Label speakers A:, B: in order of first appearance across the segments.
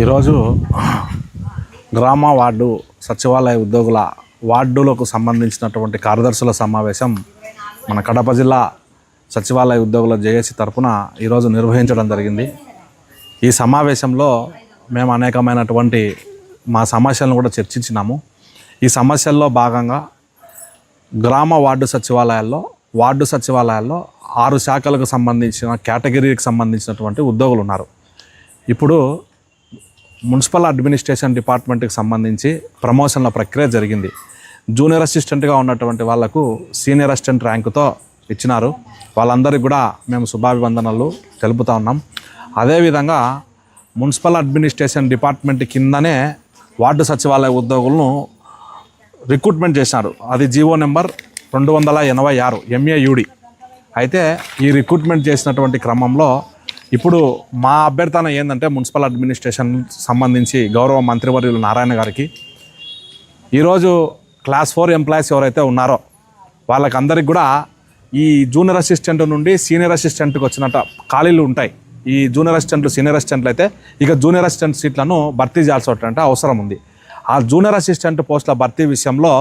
A: ఈరోజు గ్రామ వార్డు సచివాలయ ఉద్యోగుల వార్డులకు సంబంధించినటువంటి కార్యదర్శుల సమావేశం మన కడప జిల్లా సచివాలయ ఉద్యోగుల జేఏసీ తరఫున ఈరోజు నిర్వహించడం జరిగింది. ఈ సమావేశంలో మేము అనేకమైనటువంటి మా సమస్యలను కూడా చర్చించినాము. ఈ సమస్యల్లో భాగంగా గ్రామ వార్డు సచివాలయాల్లో వార్డు సచివాలయాల్లో ఆరు శాఖలకు సంబంధించిన కేటగిరీకి సంబంధించినటువంటి ఉద్యోగులు ఉన్నారు. ఇప్పుడు మున్సిపల్ అడ్మినిస్ట్రేషన్ డిపార్ట్మెంట్కి సంబంధించి ప్రమోషన్ల ప్రక్రియ జరిగింది. జూనియర్ అసిస్టెంట్గా ఉన్నటువంటి వాళ్ళకు సీనియర్ అసిస్టెంట్ ర్యాంకుతో ఇచ్చినారు. వాళ్ళందరికీ కూడా మేము శుభాభివందనలు తెలుపుతా ఉన్నాం. అదేవిధంగా మున్సిపల్ అడ్మినిస్ట్రేషన్ డిపార్ట్మెంట్ కిందనే వార్డు సచివాలయ ఉద్యోగులను రిక్రూట్మెంట్ చేశారు అది జీవో నెంబర్ రెండు వందల ఎనభై ఆరు ఎంఏయుడి అయితే ఈ రిక్రూట్మెంట్ చేసినటువంటి క్రమంలో ఇప్పుడు మా అభ్యర్థన ఏంటంటే మున్సిపల్ అడ్మినిస్ట్రేషన్ సంబంధించి గౌరవ మంత్రివర్యులు నారాయణ గారికి. ఈరోజు క్లాస్ ఫోర్ ఎంప్లాయీస్ ఎవరైతే ఉన్నారో వాళ్ళకందరికి కూడా ఈ జూనియర్ అసిస్టెంట్ నుండి సీనియర్ అసిస్టెంట్కి వచ్చినట్టు ఖాళీలు ఉంటాయి. ఈ జూనియర్ అసిస్టెంట్లు సీనియర్ అసిస్టెంట్లు అయితే ఇక జూనియర్ అసిస్టెంట్ సీట్లను భర్తీ చేయాల్సి అవసరం ఉంది. ఆ జూనియర్ అసిస్టెంట్ పోస్టుల భర్తీ విషయంలో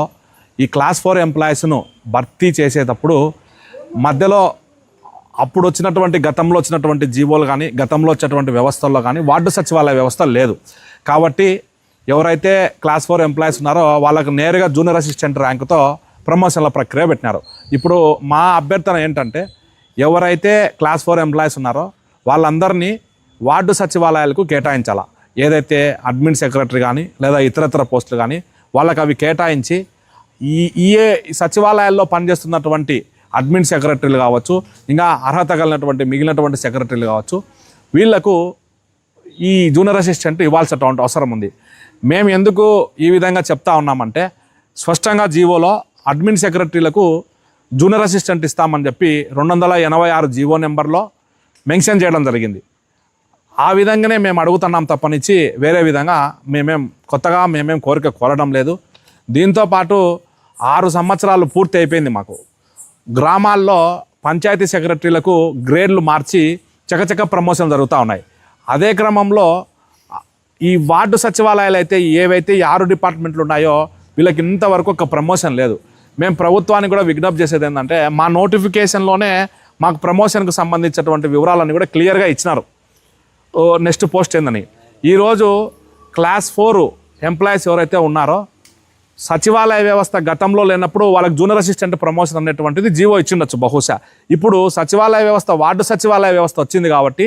A: ఈ క్లాస్ ఫోర్ ఎంప్లాయీస్ను భర్తీ చేసేటప్పుడు మధ్యలో అప్పుడు వచ్చినటువంటి గతంలో వచ్చినటువంటి జీవోలు కానీ గతంలో వచ్చేటువంటి వ్యవస్థల్లో కానీ వార్డు సచివాలయ వ్యవస్థ లేదు. కాబట్టి ఎవరైతే క్లాస్ ఫోర్ ఎంప్లాయీస్ ఉన్నారో వాళ్ళకు నేరుగా జూనియర్ అసిస్టెంట్ ర్యాంకుతో ప్రమోషన్ల ప్రక్రియ పెట్టినారు. ఇప్పుడు మా అభ్యర్థన ఏంటంటే ఎవరైతే క్లాస్ ఫోర్ ఎంప్లాయీస్ ఉన్నారో వాళ్ళందరినీ వార్డు సచివాలయాలకు కేటాయించాలా. ఏదైతే అడ్మిన్ సెక్రటరీ కానీ లేదా ఇతరతర పోస్టులు కానీ వాళ్ళకి అవి కేటాయించి ఈ ఈ సచివాలయాల్లో పనిచేస్తున్నటువంటి అడ్మిన్ సెక్రటరీలు కావచ్చు ఇంకా అర్హత కలిగినటువంటి మిగిలినటువంటి సెక్రటరీలు కావచ్చు వీళ్ళకు ఈ జూనియర్ అసిస్టెంట్ ఇవ్వాల్సినటువంటి అవసరం ఉంది. మేము ఎందుకు ఈ విధంగా చెప్తా ఉన్నామంటే స్పష్టంగా జీవోలో అడ్మిన్ సెక్రటరీలకు జూనియర్ అసిస్టెంట్ ఇస్తామని చెప్పి రెండు వందల ఎనభై ఆరు జీవో నెంబర్లో మెన్షన్ చేయడం జరిగింది. ఆ విధంగానే మేము అడుగుతున్నాం తప్పనిచ్చి వేరే విధంగా మేమేం కొత్తగా మేమేం కోరిక కోరడం లేదు. దీంతో పాటు ఆరు సంవత్సరాలు పూర్తి అయిపోయింది మాకు. గ్రామాల్లో పంచాయతీ సెక్రటరీలకు గ్రేడ్లు మార్చి చకచక ప్రమోషన్ జరుగుతూ ఉన్నాయి. అదే క్రమంలో ఈ వార్డు సచివాలయాలు అయితే ఏవైతే ఈ ఆరు డిపార్ట్మెంట్లు ఉన్నాయో వీళ్ళకి ఇంతవరకు ఒక ప్రమోషన్ లేదు. మేము ప్రభుత్వానికి కూడా విజ్ఞప్తి చేసేది ఏంటంటే మా నోటిఫికేషన్లోనే మాకు ప్రమోషన్కు సంబంధించినటువంటి వివరాలన్నీ కూడా క్లియర్గా ఇచ్చినారు. నెక్స్ట్ పోస్ట్ ఏందని. ఈరోజు క్లాస్ ఫోర్ ఎంప్లాయీస్ ఎవరైతే ఉన్నారో సచివాలయ వ్యవస్థ గతంలో లేనప్పుడు వాళ్ళకి జూనియర్ అసిస్టెంట్ ప్రమోషన్ అనేటువంటిది జీవో ఇచ్చిండొచ్చు బహుశా. ఇప్పుడు సచివాలయ వ్యవస్థ వార్డు సచివాలయ వ్యవస్థ వచ్చింది కాబట్టి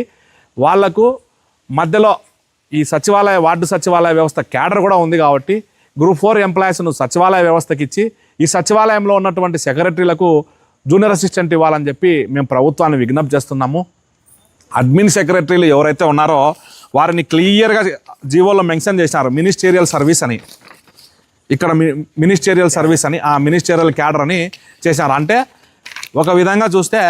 A: వాళ్ళకు మధ్యలో ఈ సచివాలయ వార్డు సచివాలయ వ్యవస్థ క్యాడర్ కూడా ఉంది కాబట్టి గ్రూప్ ఫోర్ ఎంప్లాయీస్ను సచివాలయ వ్యవస్థకి ఇచ్చి ఈ సచివాలయంలో ఉన్నటువంటి సెక్రటరీలకు జూనియర్ అసిస్టెంట్ ఇవ్వాలని చెప్పి మేము ప్రభుత్వాన్ని విజ్ఞప్తి చేస్తున్నాము. అడ్మిన్ సెక్రటరీలు ఎవరైతే ఉన్నారో వారిని క్లియర్గా జీవోలో మెన్షన్ చేసినారు. మినిస్టీరియల్ సర్వీస్ అని. ఇక్కడ మినిస్టీరియల్ సర్వీస్ అని ఆ మినిస్టీరియల్ క్యాడర్ అని చేశారు. అంటే ఒక విధంగా చూస్తే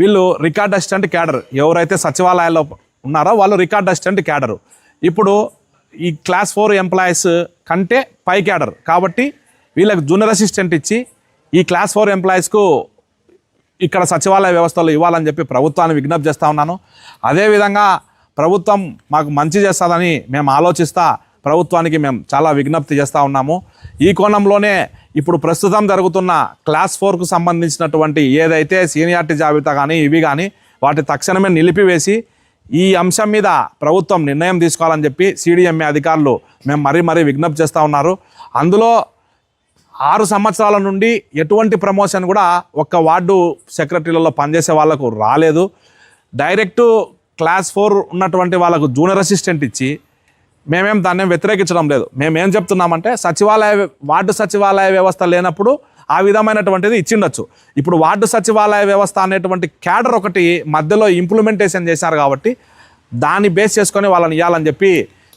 A: వీళ్ళు రికార్డ్ అసిస్టెంట్ క్యాడర్ ఎవరైతే సచివాలయాల్లో ఉన్నారో వాళ్ళు రికార్డ్ అసిస్టెంట్ క్యాడరు ఇప్పుడు ఈ క్లాస్ ఫోర్ ఎంప్లాయీస్ కంటే పై క్యాడర్ కాబట్టి వీళ్ళకి జూనియర్ అసిస్టెంట్ ఇచ్చి ఈ క్లాస్ ఫోర్ ఎంప్లాయీస్కు ఇక్కడ సచివాలయ వ్యవస్థలో ఇవ్వాలని చెప్పి ప్రభుత్వాన్ని విజ్ఞప్తి చేస్తూ ఉన్నాను. అదేవిధంగా ప్రభుత్వం మాకు మంచి చేస్తుందని మేము ఆలోచిస్తా ప్రభుత్వానికి మేము చాలా విజ్ఞప్తి చేస్తూ ఉన్నాము. ఈ కోణంలోనే ఇప్పుడు ప్రస్తుతం జరుగుతున్న క్లాస్ ఫోర్కు సంబంధించినటువంటి ఏదైతే సీనియారిటీ జాబితా కానీ ఇవి కానీ వాటి తక్షణమే నిలిపివేసి ఈ అంశం మీద ప్రభుత్వం నిర్ణయం తీసుకోవాలని చెప్పి సిడిఎంఏ అధికారులు మేము మరీ మరీ విజ్ఞప్తి చేస్తూ ఉన్నారు. అందులో ఆరు సంవత్సరాల నుండి ఎటువంటి ప్రమోషన్ కూడా ఒక్క వార్డు సెక్రటరీలలో పనిచేసే వాళ్ళకు రాలేదు. డైరెక్టు క్లాస్ ఫోర్ ఉన్నటువంటి వాళ్ళకు జూనియర్ అసిస్టెంట్ ఇచ్చి మేమేం దాన్ని వ్యతిరేకించడం లేదు. మేమేం చెప్తున్నామంటే సచివాలయ వార్డు సచివాలయ వ్యవస్థ లేనప్పుడు ఆ విధమైనటువంటిది ఇచ్చిండొచ్చు. ఇప్పుడు వార్డు సచివాలయ వ్యవస్థ అనేటువంటి క్యాడర్ ఒకటి మధ్యలో ఇంప్లిమెంటేషన్ చేశారు కాబట్టి దాన్ని బేస్ చేసుకొని వాళ్ళని ఇవ్వాలని చెప్పి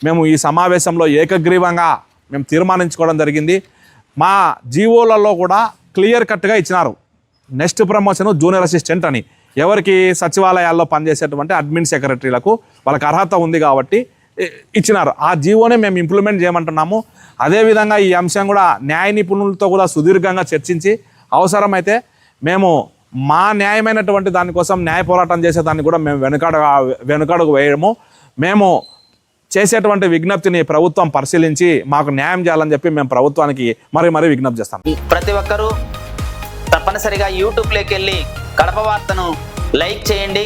A: మేము ఈ సమావేశంలో ఏకగ్రీవంగా మేము తీర్మానించుకోవడం జరిగింది. మా జీవోలలో కూడా క్లియర్ కట్గా ఇచ్చినారు. నెక్స్ట్ ప్రమోషన్ జూనియర్ అసిస్టెంట్ అని. ఎవరికి సచివాలయాల్లో పనిచేసేటువంటి అడ్మిన్ సెక్రటరీలకు వాళ్ళకి అర్హత ఉంది కాబట్టి ఇచ్చినారు. ఆ జీవోనే మేము ఇంప్లిమెంట్ చేయమంటున్నాము. అదేవిధంగా ఈ అంశం కూడా న్యాయ నిపుణులతో కూడా సుదీర్ఘంగా చర్చించి అవసరమైతే మేము మా న్యాయమైనటువంటి దానికోసం న్యాయ పోరాటం చేసేదాన్ని కూడా మేము వెనుకడ వెనుకడుగు వేయడము మేము చేసేటువంటి విజ్ఞప్తిని ప్రభుత్వం పరిశీలించి మాకు న్యాయం చేయాలని చెప్పి మేము ప్రభుత్వానికి మరీ మరీ విజ్ఞప్తి చేస్తాం.
B: ప్రతి ఒక్కరూ తప్పనిసరిగా యూట్యూబ్లోకి వెళ్ళి కడప వార్తను లైక్ చేయండి.